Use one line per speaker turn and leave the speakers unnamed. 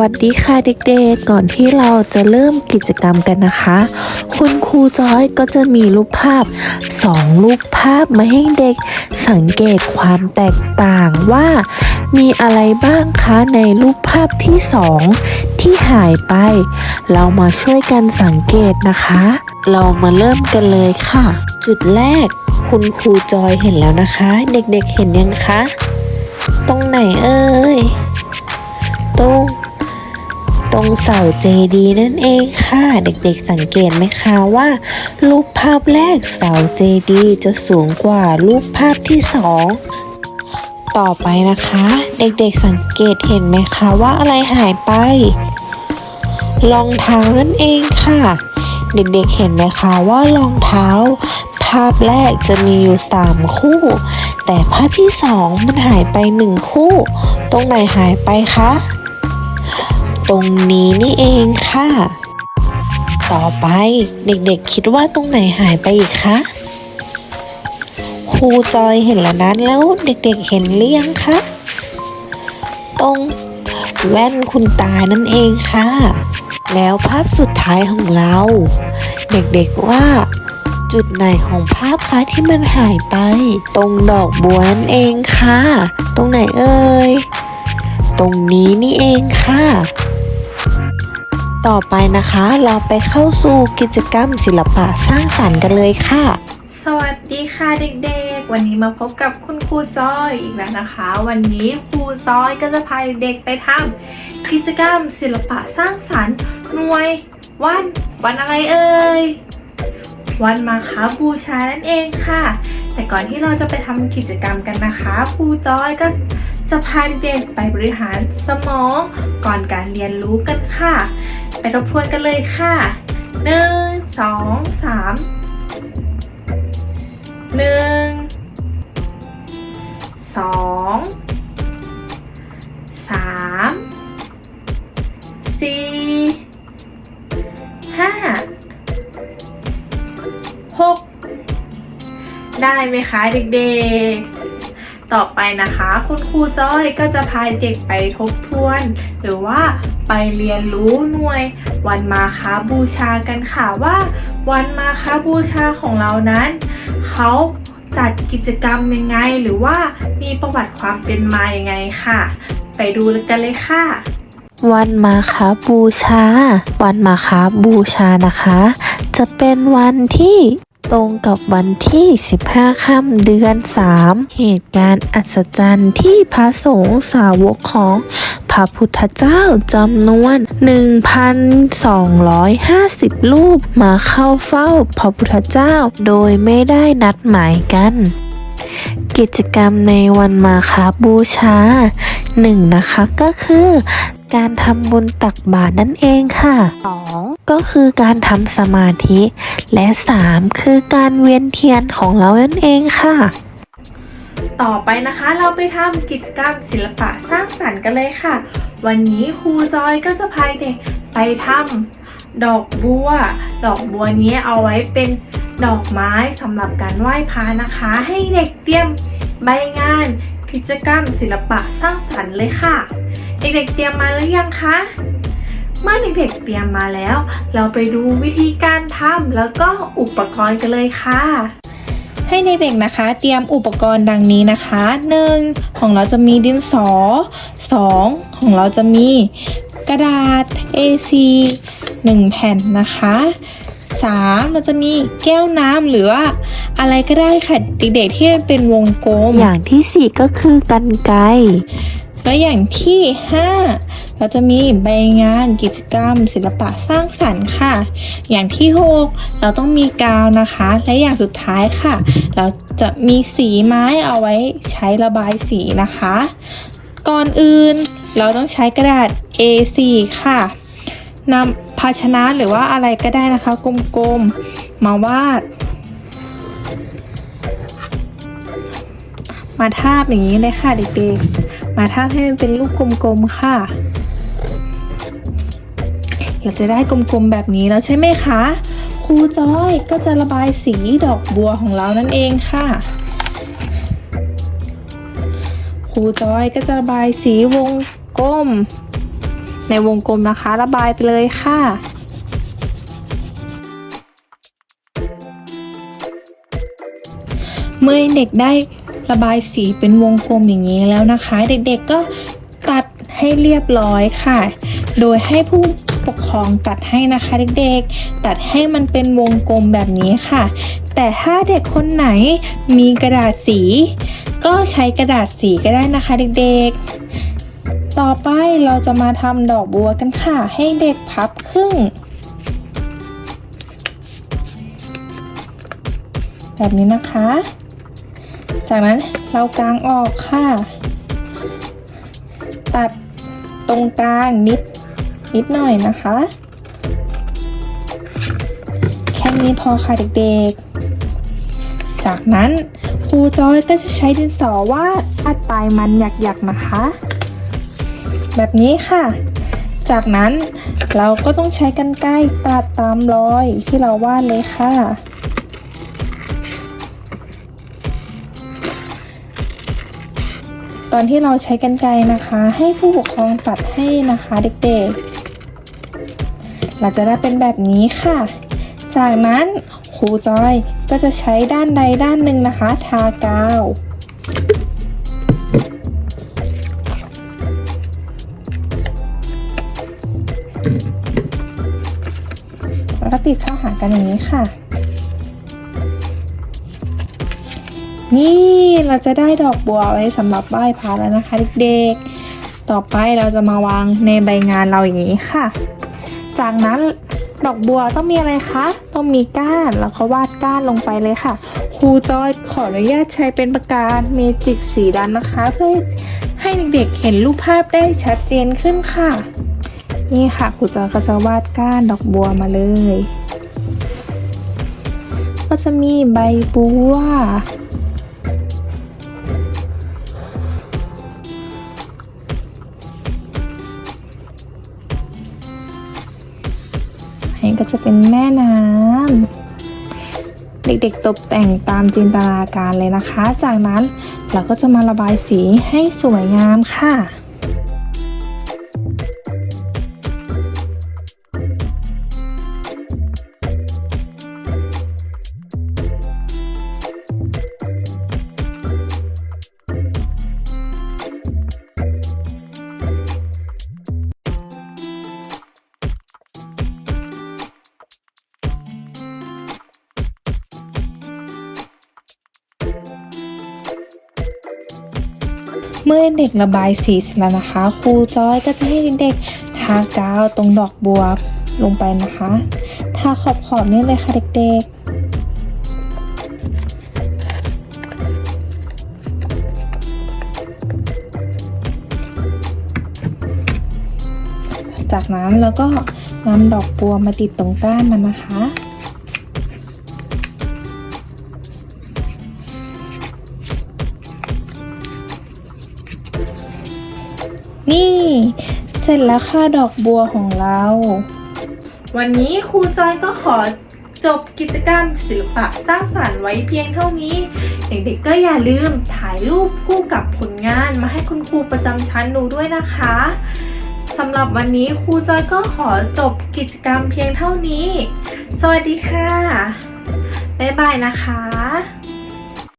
วัสดีค่ะเด็กๆ ก่อนที่เราจะเริ่มกิจกรรมกันนะคะ คุณครูจอยก็จะมีรูปภาพสองรูปภาพมาให้เด็กสังเกตความแตกต่างว่า มีอะไรบ้างคะในรูปภาพที่สองที่หายไป เรามาช่วยกันสังเกตนะคะ เรามาเริ่มกันเลยค่ะ จุดแรกคุณครูจอยเห็นแล้วนะคะ เด็กๆเห็นยังคะตรง เสาเจดีนั่นเองค่ะ เด็กๆสังเกตไหมคะว่า รูปภาพแรกเสาเจดีจะสูงกว่ารูปภาพที่สองต่อไปนะคะ เด็กๆสังเกตเห็นไหมคะว่าอะไรหายไปรองเท้านั่นเองค่ะ เด็กๆเห็นไหมคะว่ารองเท้า ภาพแรกจะมีอยู่สามคู่ แต่ภาพที่สองมันหายไปหนึ่งคู่ ตรงไหนหายไปคะ ตรงนี้นี่เองค่ะ ต่อไปเด็กๆคิดว่าตรงไหนหายไปอีกคะครูจอยเห็นแล้วนั้นแล้วเด็กๆเห็นหรือยังคะตรงแว่นคุณตานั่นเองค่ะ แล้วภาพสุดท้ายของเรา เด็กๆว่า จุดไหนของภาพคะที่มันหายไป ตรงดอกบัวนั่นเองค่ะ ตรงไหนเอ่ยตรงนี้นี่เองค่ะ ต่อไปนะคะ เราไปเข้าสู่กิจกรรมศิลปะสร้างสรรค์กันเลยค่ะ
สวัสดีค่ะเด็กๆ วันนี้มาพบกับคุณครูจอยอีกแล้วนะคะ วันนี้ครูจอยก็จะพาเด็กไปทำกิจกรรมศิลปะสร้างสรรค์หน่วย วัน วันอะไรเอ่ยวันมาคาบูชานั่นเองค่ะ แต่ก่อนที่เราจะไปทำกิจกรรมกันนะคะครูจอยก็จะพาเด็กไปบริหารสมองก่อนการเรียนรู้กันค่ะ ไปทบทวนกันเลยค่ะหนึ่งสองสามหนึ่งสองสามสี่ห้า ได้ไหมคะเด็กๆ ต่อไปนะคะ คุณครูจ้อยก็จะพาเด็กไปทบทวน หรือว่าไปเรียนรู้หน่วย วันมาคาบูชากันค่ะว่า วันมาคาบูชาของเรานั้นเขาจัดกิจกรรมยังไง หรือว่ามีประวัติความเป็นมายังไงค่ะ ไปดูกันเลยค่ะ
วันมาคาบูชา วันมาคาบูชานะคะ จะเป็นวันที่ ตรงกับวันที่ 15 ค่ำเดือน 3 เหตุการณ์อัศจรรย์ที่พระสงฆ์สาวกของพระพุทธเจ้าจำนวน 1,250 รูปมาเข้าเฝ้าพระพุทธเจ้าโดยไม่ได้นัดหมายกัน กิจกรรมในวันมาคาบูชาหนึ่งนะคะก็คือ การทำบุญตักบาตรนั่นเองค่ะ 2. ก็คือการทำสมาธิ และ 3. คือการเวียนเทียนของเรานั่นเองค่ะ
ต่อไปนะคะเราไปทำกิจกรรมศิลปะสร้างสรรค์กันเลยค่ะ วันนี้ครูจอยก็จะพาเด็กไปทำดอกบัว ดอกบัวนี้เอาไว้เป็นดอกไม้สำหรับการไหว้พระนะคะ ให้เด็กเตรียมใบงานกิจกรรมศิลปะสร้างสรรค์เลยค่ะ เด็กๆเตรียมมาหรือยังคะ เมื่อเด็กๆเตรียมมาแล้ว เราไปดูวิธีการทำแล้วก็อุปกรณ์กันเลยค่ะ ให้เด็กๆนะคะ เตรียมอุปกรณ์ดังนี้นะคะ 1. ของเราจะมีดินสอ 2. ของเราจะมีกระดาษ A4 1 แผ่นนะคะ 3. เราจะมีแก้วน้ำหรือว่าอะไรก็ได้ค่ะเด็กๆที่เป็นวงกลม
อย่างที่ 4 ก็คือกันไกร
และอย่างที่ 5 เราจะมีใบงานกิจกรรม ศิลปะสร้างสรรค์ค่ะ อย่างที่ 6 เราต้องมีกาวนะคะ และอย่างสุดท้ายค่ะ เราจะมีสีไม้เอาไว้ใช้ระบายสีนะคะ ก่อนอื่นเราต้องใช้กระดาษ A4 ค่ะนำภาชนะหรือว่าอะไรก็ได้นะคะ กลมๆ มาวาด มาทาบอย่างนี้เลยค่ะเด็กๆ มาทาบให้มันเป็นลูกกลมๆค่ะ เราจะได้กลมๆแบบนี้แล้วใช่ไหมคะ ครูจอยก็จะระบายสีดอกบัวของเรานั่นเองค่ะครูจอยก็จะระบายสีวงกลม ในวงกลมนะคะระบายไปเลยค่ะ เมื่อเด็กได้ ระบายสีเป็นวงกลมอย่างนี้แล้วนะคะ เด็กๆก็ตัดให้เรียบร้อยค่ะ โดยให้ผู้ปกครองตัดให้นะคะเด็กๆ ตัดให้มันเป็นวงกลมแบบนี้ค่ะ แต่ถ้าเด็กคนไหนมีกระดาษสี ก็ใช้กระดาษสีก็ได้นะคะเด็กๆ ต่อไปเราจะมาทำดอกบัวกันค่ะ ให้เด็กพับครึ่ง แบบนี้นะคะ จากนั้นเรากางออกค่ะ ตัดตรงกลางนิดนิดหน่อยนะคะ แค่นี้พอค่ะเด็กๆ จากนั้นครูจอยก็จะใช้ดินสอวาดวาดปลายมันหยักๆนะคะ แบบนี้ค่ะ จากนั้นเราก็ต้องใช้กันไกรตัดตามรอยที่เราวาดเลยค่ะ ตอนที่เราใช้กันไกรนะคะ ให้ผู้ปกครองตัดให้นะคะเด็กๆเราจะได้เป็นแบบนี้ค่ะ จากนั้นครูจอยก็จะใช้ด้านใดด้านหนึ่งนะคะ ทากาวแล้วก็ติดเข้าหากันอย่างนี้ค่ะ นี่เราจะได้ดอกบัวไว้สำหรับไหว้พระแล้วนะคะเด็กๆ ต่อไปเราจะมาวางในใบงานเราอย่างนี้ค่ะ จากนั้นดอกบัวต้องมีอะไรคะ ต้องมีก้านแล้วก็วาดก้านลงไปเลยค่ะ ครูจอยขออนุญาตใช้เป็นปากกาเมจิกสีดำนะคะ เพื่อให้เด็กๆเห็นรูปภาพได้ชัดเจนขึ้นค่ะ นี่ค่ะครูจอยก็จะวาดก้านดอกบัวมาเลย ก็จะมีใบบัว ก็จะเป็นแม่น้ำเด็กๆตกแต่งตามจินตนาการเลยนะคะ จากนั้นเราก็จะมาระบายสีให้สวยงามค่ะ มื่อเด็กระบายสีเสร็จแล้วนะคะ ครูจอยก็จะให้เด็กๆทากาวตรงดอกบัวลงไปนะคะทาขอบๆนี่เลยค่ะเด็กๆจากนั้นเราก็นำดอกบัวมาติดตรงก้านมันนะคะ นี่ เสร็จแล้วค่ะดอกบัวของเรา
วันนี้ครูจอยก็ขอจบกิจกรรมศิลปะสร้างสรรค์ไว้เพียงเท่านี้ เด็กๆก็อย่าลืมถ่ายรูปคู่กับผลงานมาให้คุณครูประจำชั้นดูด้วยนะคะสำหรับวันนี้ครูจอยก็ขอจบกิจกรรมเพียงเท่านี้ สวัสดีค่ะ บ๊ายบายนะคะ